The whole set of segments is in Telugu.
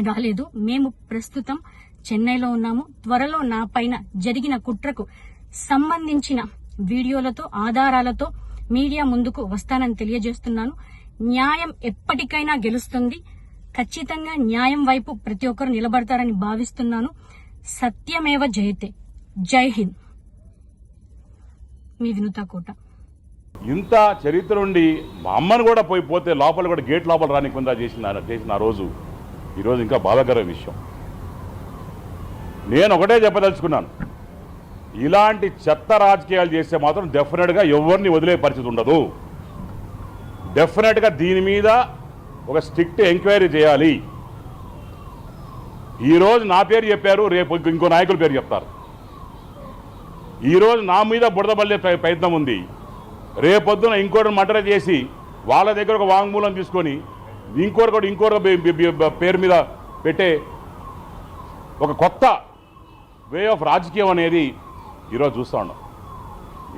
రాలేదు. మేము ప్రస్తుతం చెన్నైలో ఉన్నాము. త్వరలో నా పైన జరిగిన కుట్రకు సంబంధించిన వీడియోలతో ఆధారాలతో మీడియా ముందుకు వస్తానని తెలియజేస్తున్నాను. న్యాయం ఎప్పటికైనా గెలుస్తుంది. ఖచ్చితంగా న్యాయం వైపు ప్రతి ఒక్కరు నిలబడతారని భావిస్తున్నాను. సత్యమేవ జయతే. జై హింద్. మీ వినుతా కోట. ఇంత చరిత్ర ఉండి మా అమ్మను కూడా పోయి పోతే లోపల కూడా గేట్ లోపల రానికుండా చేసిన చేసిన ఆ రోజు. ఈరోజు ఇంకా బాధాకర విషయం. నేను ఒకటే చెప్పదలుచుకున్నాను. ఇలాంటి చెత్త రాజకీయాలు చేస్తే మాత్రం డెఫినెట్గా ఎవరిని వదిలే పరిస్థితి ఉండదు. డెఫినెట్గా దీని మీద ఒక స్ట్రిక్ట్ ఎంక్వైరీ చేయాలి. ఈరోజు నా పేరు చెప్పారు రేపు ఇంకో నాయకుల పేరు చెప్తారు. ఈరోజు నా మీద బుడదబల్లే ప్రయత్నం ఉంది. రేపొద్దున ఇంకోటి మర్డర్ చేసి వాళ్ళ దగ్గర ఒక వాంగ్మూలం తీసుకొని ఇంకోరు కూడా ఇంకోరు పేరు మీద పెట్టే ఒక కొత్త వే ఆఫ్ రాజకీయం అనేది ఈరోజు చూస్తూ ఉన్నాం.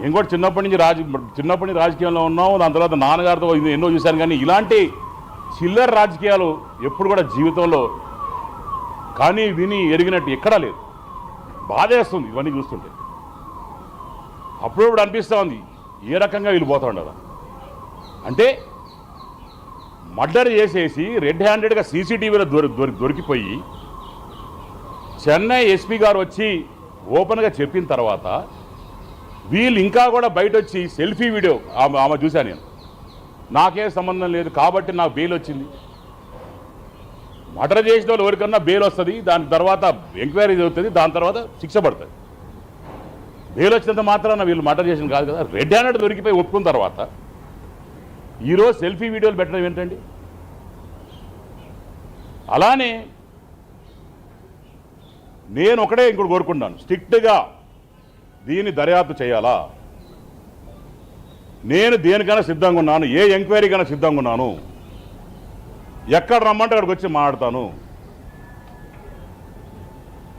నేను కూడా చిన్నప్పటి నుంచి రాజ చిన్నప్పటి నుంచి రాజకీయంలో ఉన్నాం దాని తర్వాత నాన్నగారితో ఎన్నో చూశాను కానీ ఇలాంటి చిల్లర రాజకీయాలు ఎప్పుడు కూడా జీవితంలో కానీ విని ఎరిగినట్టు ఎక్కడా లేదు. బాధేస్తుంది ఇవన్నీ చూస్తుంటే. అప్పుడప్పుడు అనిపిస్తూ ఉంది ఏ రకంగా వీళ్ళు పోతా ఉండదా అంటే మర్డర్ చేసేసి రెడ్ హ్యాండెడ్గా సీసీటీవీలో దొరి దొరి దొరికిపోయి చెన్నై ఎస్పీ గారు వచ్చి ఓపెన్గా చెప్పిన తర్వాత వీళ్ళు ఇంకా కూడా బయట వచ్చి సెల్ఫీ వీడియో ఆమె ఆమె చూశాను నేను. నాకేం సంబంధం లేదు కాబట్టి నాకు బెయిల్ వచ్చింది. మర్డర్ చేసిన వాళ్ళు ఎవరికన్నా బెయిల్ వస్తుంది దాని తర్వాత ఎంక్వైరీ జరుగుతుంది దాని తర్వాత శిక్ష పడుతుంది. బెయిల్ వచ్చినంత మాత్రాన వీళ్ళు మర్డర్ చేసిన కాదు కదా. రెడ్ హ్యాండెడ్ దొరికిపోయి ఒప్పుకున్న తర్వాత ఈరోజు సెల్ఫీ వీడియోలు పెట్టడం ఏంటండి? అలానే నేను ఒకటే ఇంకోటి కోరుకుంటాను స్ట్రిక్ట్గా దీన్ని దర్యాప్తు చేయాలా? నేను దేనికైనా సిద్ధంగా ఉన్నాను? ఏ ఎంక్వైరీకైనా సిద్ధంగా ఉన్నాను? ఎక్కడ రమ్మంటే అక్కడికి వచ్చి మాట్లాడతాను?